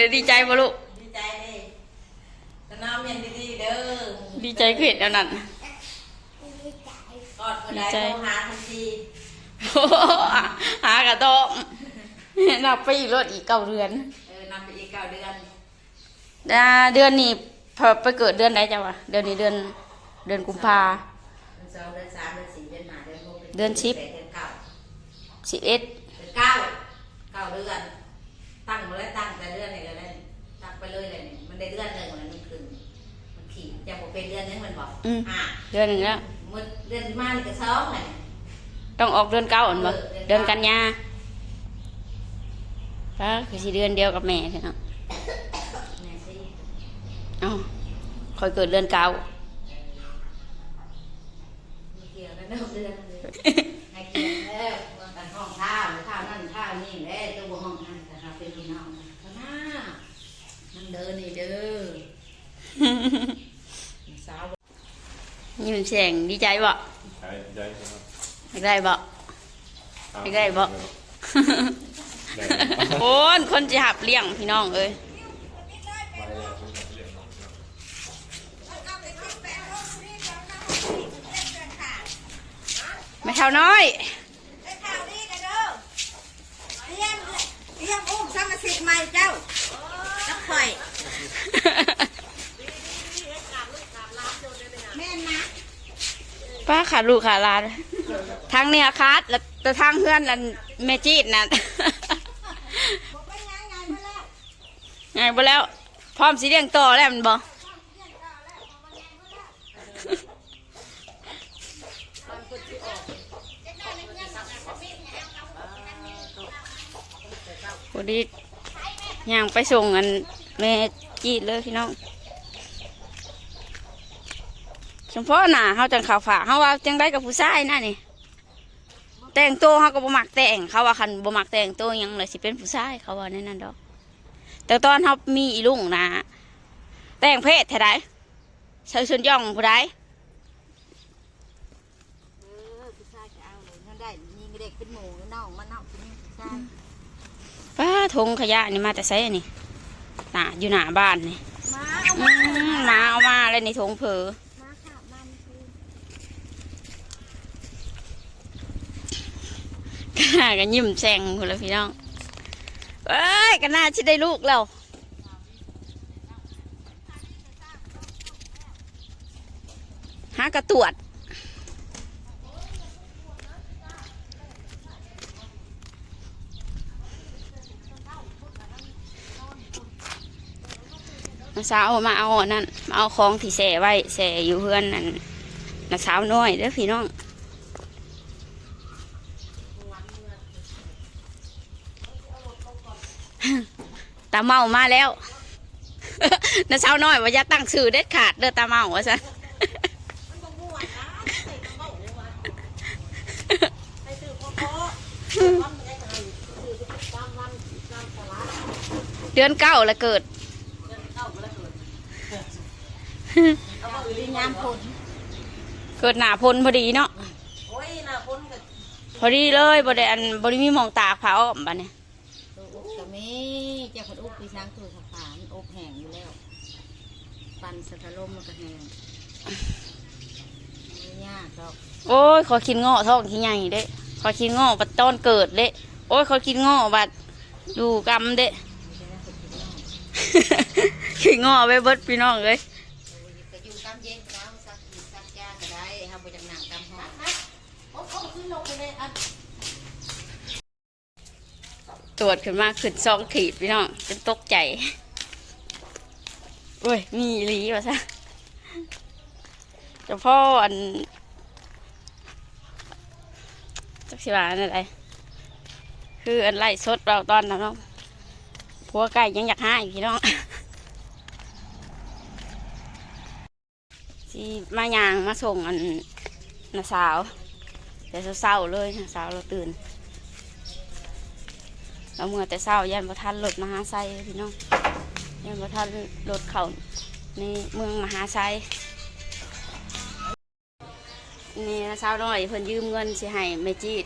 เลยดีใจบ่ลูก ดีใจเลยน้องเรียนดีๆเด้อ ดีใจขึ้นแล้วนั่นกอดคนใดโทรหาทันทีโอ้หหากระโตะนับไปอีกรถอีกเก้าเดือน เออนำไปอีกเก้าเดือนเดือนนี้พอไปเกิดเดือนไหนจ้าวะเดือนนี้เดือนเดือนกุมภาเดือนสองเดือนสามเดือนสี่เดือนห้าเดือนหกเดือนสิบเดือนเก้าสิบเอ็ดเดือนเก้าเก้าเดือนตั้งมาแล้วตั้ง ได้เดือนหนึ่งมันมันขึ้นมันขี่จะบอกเป็นเดือนนึงมันบอกอืมอ่าเดือนหนึ่งแล้วมันเดือนมานี่ก็สองเลยต้องออกเดือนเก้าอ่อนบ่เออเดืเดืออนนกัเก้านยาป้าคือสิเดือนเดียวกับแม่ใช่เนาะแม่สิเอ้าคอยเกิดเดือนเก้ามีเกี่ยวกันเดิมเดือนเลยให้เกี่ยวแล้วว่ากันห้องข้าวหรือข้าวนั่นข้าวนี่แหละตัวห้องนั่นแต่เราเป็นพี่น้องกันก็น่า มันเดินนี่เด้อสาวยิ้มแฉ่งดีใจบ่ใช่ใช่ครับอยากได้บ่ไม่ได้บ่ได้โอนคนจะหับเลี้ยงพี่น้องเอ้ยไม่เท่าน้อยได้ข่าวดีกันเด้อเตรียมเตรียมอุ้มสมาชิกใหม่เจ้าจัก ข่อย แม่นนะป้าขาลูกขาหลานทางเนี่ยคาดแล้วแต่ทางเพื่อนนั่นแม่จีดนั่น บอกว่ายังไงมาแล้วไงบ่แล้ว พร้อมสิเลี้ยงต่อแล้วแมันบ่พอดีย่างไปส่งอัน แม่จีดเลยพี่น้องเฉพาะหน้าเขาจังข่าวฝากเขาว่าจังได้กับผู้ชายน่ะนี่ แต่งตัวเขาก็บ่มักแต่งเขาว่าคันบ่มักแต่งตัวหยังเลยสิเป็นผู้ชายเขาว่าในนั้นดอก แต่ตอนเขามีอีลุงนะแต่งเพศเท่าไรใส่ชุดย่องผู้ใดเออผู้ชายจะเอาเลยนั่นได้มีเด็กเป็นหมูเน่ามาเน่าเป็นผู้ชายป้าทงขยะนี่มาแต่ไสนี่ น่ะอยู่หน้าบ้านนี่มาเอาอืมมาเอามาแล้วนี่ทงเผลอมาค่ะมันคือก็ก็ยิ้มแซงคนละพี่น้องเอ้ยก็น่าจะได้ลูกแล้วหากระตรวจ น้าสาวมาเอาอันนั่นมาเอาของที่แส่ไว้แส่อยู่เพื่อนนั่นน้าสาวน้อยเด้อพี่น้องตาเมามาแล้วน้าสาวน้อยว่าจะตั้งชื่อเด็ดขาดเด้อตาเมาว่าซะเดือนเก้าแล้วเกิด เอามาอื่นงานผลเกิดหนาพลพอดีเนาะโอ้ยน่ะผลกับพอดีเลยบริอันบริมีหมองตากผ้าอ้อมบ้าเนี่ยตัวอุกกับมีเจ้าคนอุกปีช้างตัวสะพานอุกแห้งอยู่แล้ว ปันสะทะลมมันก็แห้งไม่ยากดอกโอ้ยขอกินเงาะท้องที่ใหญ่เด้ขอกินเงาะบัดตอนเกิดเด้โอ้ยขอกินเงาะบัดดูกรรมเด้ไม่ใช่นะคนกินนอกกินเงาะไปเบิดพี่น้องเลยก็ อยู่กำเย็นน้ำซักขีดซักยาก็ได้ทำไปจากหนังกำห้องโอ้โหขึ้นลงไปเลยอันตรวจขึ้นมาขึ้นซองขีดพี่น้องเป็นตกใจโอ้ยมีลีวะซะเจ้าพ่ออันจักสิบาอันอะไรคืออันไล่สดเราตอนนั้นเนาะผัวไก่ยังอยากหาอีกพี่น้อง ที่มายางมาส่งอันน้าสาวแต่เศร้าๆเลยน้าสาวเราตื่นเราเมื่อแต่เศร้ายันประทันรถมหาไซเลยพี่น้องยันประทันรถเขาในเมืองมหาไซนี่นะสาวน้อยเพิ่นยืมเงินสิให้แม่จีด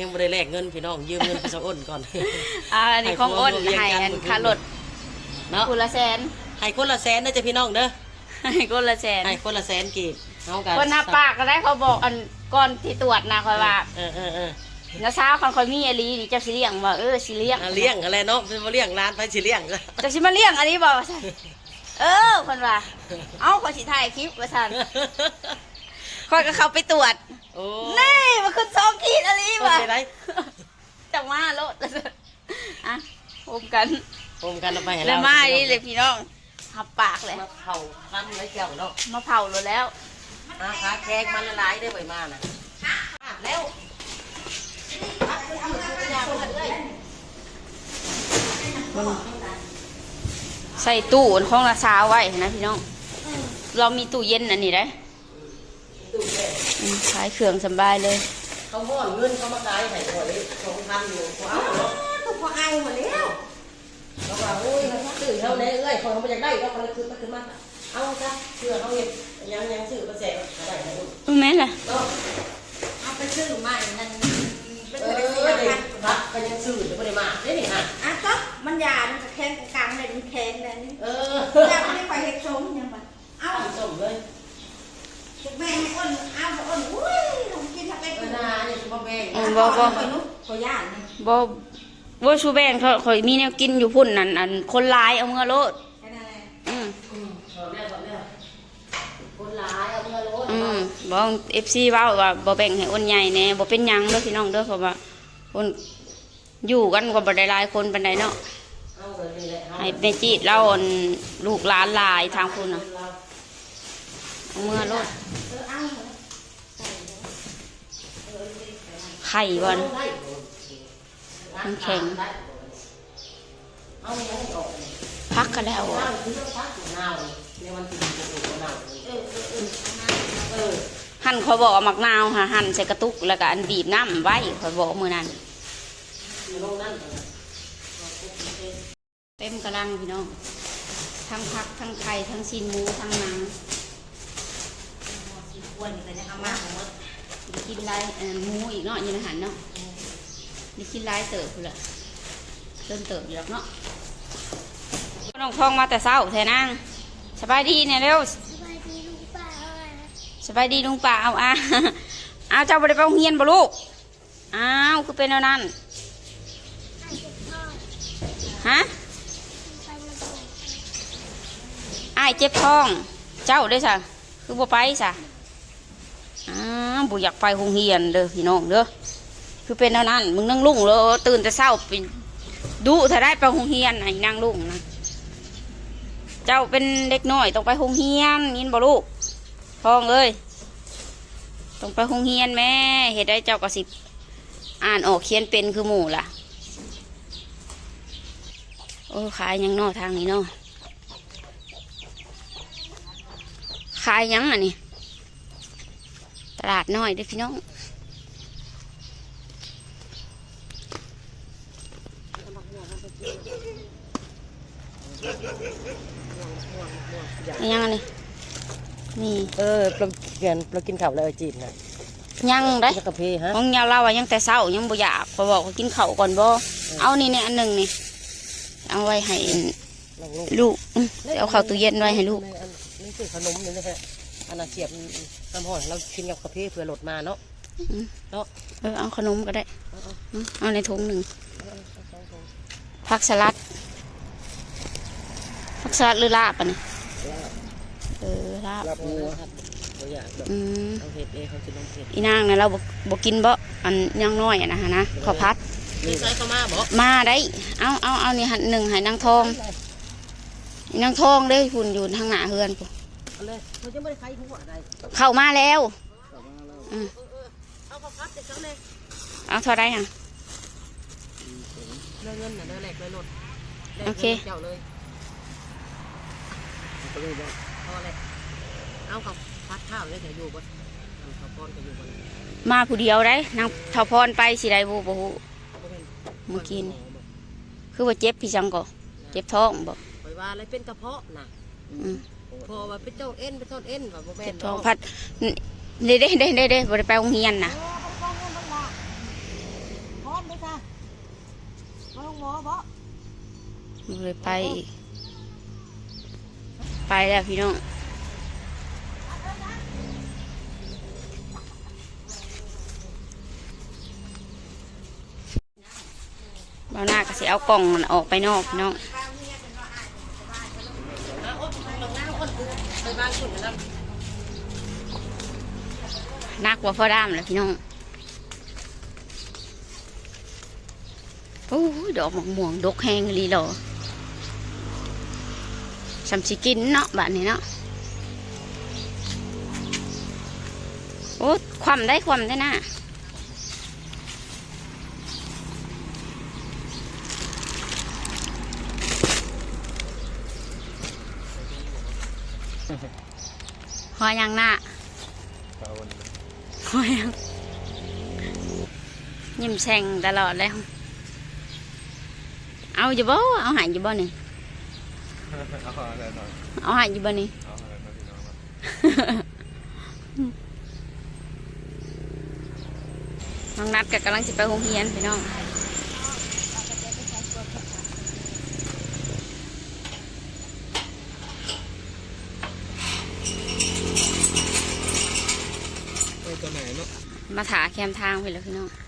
ยังบ่ได้แลกเงินพี่น้องยืมเงินพี่สาวอ้นก่อนอ่าอันนี้ของอ้นให้ให้พวกอันเรียนกันค่ารถเนาะคนละแสนให้คนละแสนเด้อจ้ะพี่น้องเด้อ ให้คนละแสนให้คนละแสนกีบเฮากันคนหน้าปากก็ได้เขาบอกอันก่อนที่ตรวจนะคอยว่าเออเออเออแล้วเช้าคันคอยมีอลีนี่เจะสิเลี้ยงบ่เออสิเลี้ยงอะเลี้ยงอะไรเนาะเป็นบ่เลี้ยงร้านไปสิเลี้ยงจ้ะเจะสิมาเลี้ยงอันนี้บ่ว่าซั่นเออคนว่า เอ้าขอยสิถ่ายคลิปว่าซั่นคอยก็เข้าไปตรวจโอ้นี่มันคือสองขีดอันนี้โอว่ะเคได้จังมาโลดอะพบกันผมกันเอาไปให้แล้เราวมานี่เลยพี่น้อง หับปากเลยมาเผาพันไว้เจ้าเนาะมาเผาโลดแล้วอาขาแขกมันละลายได้บ่อยมาน่ะขาดแล้วใส่ตู้อันของละสาวไว้นะพี่น้อง เรามีตู้เย็นอันนี้ได้ตู้แช่อืมขายเครื่องสำบายเลย เขาห่อนเงินเขามาขายให้ข่อยสองพันอยู่เขาเอาเนาะก็พอเอาหมดแล้ว เขาว่าโอ้ยเขาตื่นเท่านี้เอ้ยคนเขาไม่อยากได้ก็คนละคืนมาคืนมาเอาจ้ะเชื่อเขาเห็นยังยังซื้อมาแจกมาได้นะลูกรู้ไหมล่ะเนาะเอาไปซื้อใหม่นั่นเป็นเอไปอได้สี่เด็พักนบักก็ยังซื้อจะไม่ได้มาได้นี่ฮะอะก็มันยามันจะแข็งกลางเลยมันแข็งเลยนี่เอออยากไม่ไปเห็ดชมยังไงเอาเอาส่งเลยแม่ให้อ้นเอาไปอ้นอุ้ยผมกินทำไปเอกูอนาเนี่ยคือพ่อแม่อืมบ่บ่ไปนุ๊กขอย่านนี่บ่ บ่าชูแบงเขาเขามีแนวกินอยู่พุ่นนั่นอันคนหลายเอาเมื่อโลดแค่นั้นแหละอืมอืมขอแม่ขอแม่คนร้ายเอาเงินรถอืมบ่เอฟซีว่าว่าบ่แบ่งให้อ้นใหญ่แน่บ่เป็นยังเด้อพี่น้องเด้อเพราะว่าคนอยู่กันก็บ่ไดหลายคนปานใดเนาะเอาเงินนี่แหละเอาให้แม่จีดเราอนลูกหลานลายทางพุ่นน่ะเอาเมื่อโลดไข่บ่นะได้ มันแข็งเอาเงินออกพักกันแล้วเอาอะคือต้องพักเน่าในวันที่จะปลูกเน่าเออหั่นเขาบอกว่ามักนาวค่ะหั่นใส่กระตุกแล้วก็อันบีบน้ำไว้เขาบอกมื้อนั้นอยู่ตรงนั้นเต็มกระลังพี่น้องทั้งผักทั้งไข่ทั้งชิ้นหมูทั้งหนังอ้วนแต่ยังเอามากหมดได้กินไรเอ่อหมูอีกเนาะอยินอาหารเนาะ ได้กินไรเติบพุ่นละเติมเติบอยู่หรอกเนาะน้องทองมาแต่เช้าแท้นางสบายดีเนี่ยเร็วสบายดีลุงป่าเอาอะเอาเจ้าบริไปโรงเรียนบ่ลูกอ้าวคือเป็นเอานั้นฮะอ้ายเจ็บท้อง เจ้าได้อสะคือบ่ไปสะอ้าวบุอยากไปโรงเรียนเด้อพี่น้องเด้อ คือเป็นเท่านั้นมึงนั่งลุ่งเลยตื่นแต่เช้าไปดุถ้าได้ไปโรงเรียนไอ้นั่งลุ่งนะเจ้าเป็นเด็กน้อยต้องไปโรงเรียนยินบ่ลูกพ้องเอ้ยต้องไปโรงเรียนแม่เห็ดได้เจ้าก็สิบอ่านออกเขียนเป็นคือหมู่ล่ะ โอ้ขายยังนอทางนี้นาะขายยังอะนี่ตลาดน้อยเด้อพี่น้อง ยังอันนี้นี่เออเราเกินเรากินข้าวแล้วจีบนะยังได้กินกาแฟฮะของยาเล่าว่ายังแต่เช้ายังบ่อยากพอบอกว่ากินข้าวก่อนบ่เอานี่เนี่ยอันหนึ่งนี่เอาไว้ให้ลองลูกลูกอื้อเอาเข้าตู้เย็นไว้ให้ลูกนี่คือขนมนี่นะฮะอันน่ะเสียบน้ำห่อนเรากินกับกาแฟเผื่อหลดมาเนาะเออเอาขนมก็ได้อื้อเอาในถุงหนึ่ง ผักสลัดผักสลัดหรือลาบอะนี่เออลาบรับเนื้อครับเราอยากแบบอืมเอาเห็ดเองเขากินน้ำเห็ดอีนางนะเราบ่บกินบ่อันยังน้อยอะนะฮะนะขอพัดมีใส่เข้ามาบอกมาได้เอาเอาเอานี่หันหนึ่งให้นางทองอีนางทองเด้พุ่นอยู่ทางหน้าเฮือนพุ่นเอาเลยเขาจะไม่ได้ใครหัวอะไรเข้ามาแล้วอืมเอาข้าวผัดไปเขาเลยเอาเท่าไรอะ เรื่องเงินน่ะเรื่องแหลกเลยหลดแลกโอเค งินเจ้าเลยพอเลยเอาข้าวผัดข้าวเลยแต่อยู่บ่ทำข้าวป้อนก็อยู่บ่เลยมาผู้เดียวได้นางเท่าพรไปสิได้บ่บ่ฮู้ เมื่อกี้นี่ คือว่าเจ็บพี่จังก็เจ็บท้องบ่ไปว่าอะไรเป็นกระเพาะน่ะอืมพอว่าเป็นเจ้าเอ็นเป็นต้นเอ็นว่าบ่แม่เจ็นบท้องพัดเด้เด้เด้เด้เด้บ่ได้ไปโรงเรียนน่ะ มาลง หมอบ่บ่เลยไปอีก ไปแล้วพี่น้องเบาหน้าก็สิเอากล่องออกไปนอกพี่น้องไปบ้านคุณนะนักกว่าพ่อด้ามเลยพี่น้อง โอ้ดอกหมกม่วงดกแห้งลีหรอสำสิกินเนาะบ้านนี้เนาะโอ้ความได้ความได้น่ะหอยังน้าเอาวันนี้หอยังยิ้มแฉ่งตลอดเลย เอาอยู่บ่เอาใหายอยู่บ่นี่เอาอะไรหน่อยเอาใหายอยู่บ่นี่เอาอะไรมาพี่น้องมาน้องนัดก็กำลังจะไปโรงเรียนพี่น้องไปตัวไหนเนาะมาถาแคมทางไปแล้วพี่น้องโอ้ยห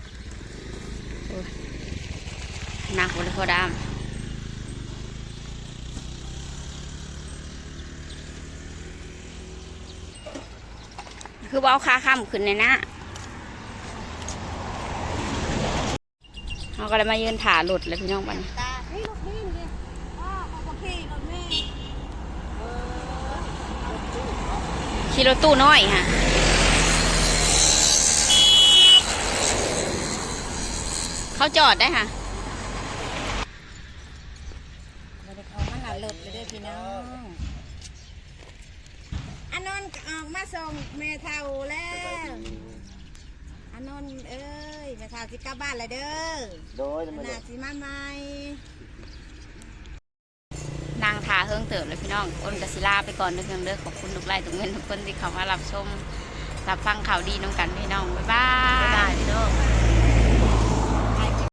นักหมดเลยพอดามคือเอาขาข้ามขึ้นในหน้าเราก็เลยมายืนถ่าหลุดเลยพี่น้องบันตาเฮ้ยรถนี่นี่อ้าวเอากับพี่รถแม่ขี่รถตู้น้อยฮะเขาจอดได้ค่ะ เราได้เข้ามาหลาเลิศเลยเด้อพี่น้องอันนนท์ ออกมาส่งแม่เท่าแล้วอันนนท์เอ้ยแม่เท่าสิกลับบ้านแล้วเด้อโดยนาสิมาใหม่นางทาเฮิงเติบเลยพี่น้องอ้นกศิลาไปก่อนเด้อเพียงเด้อขอบคุณทุกไลค์ทุกเงินทุกคนที่เข้ามารับชมรับฟังข่าวดีน้องกันพี่น้องบ๊ายบาไม่ได้ยพี่น้อง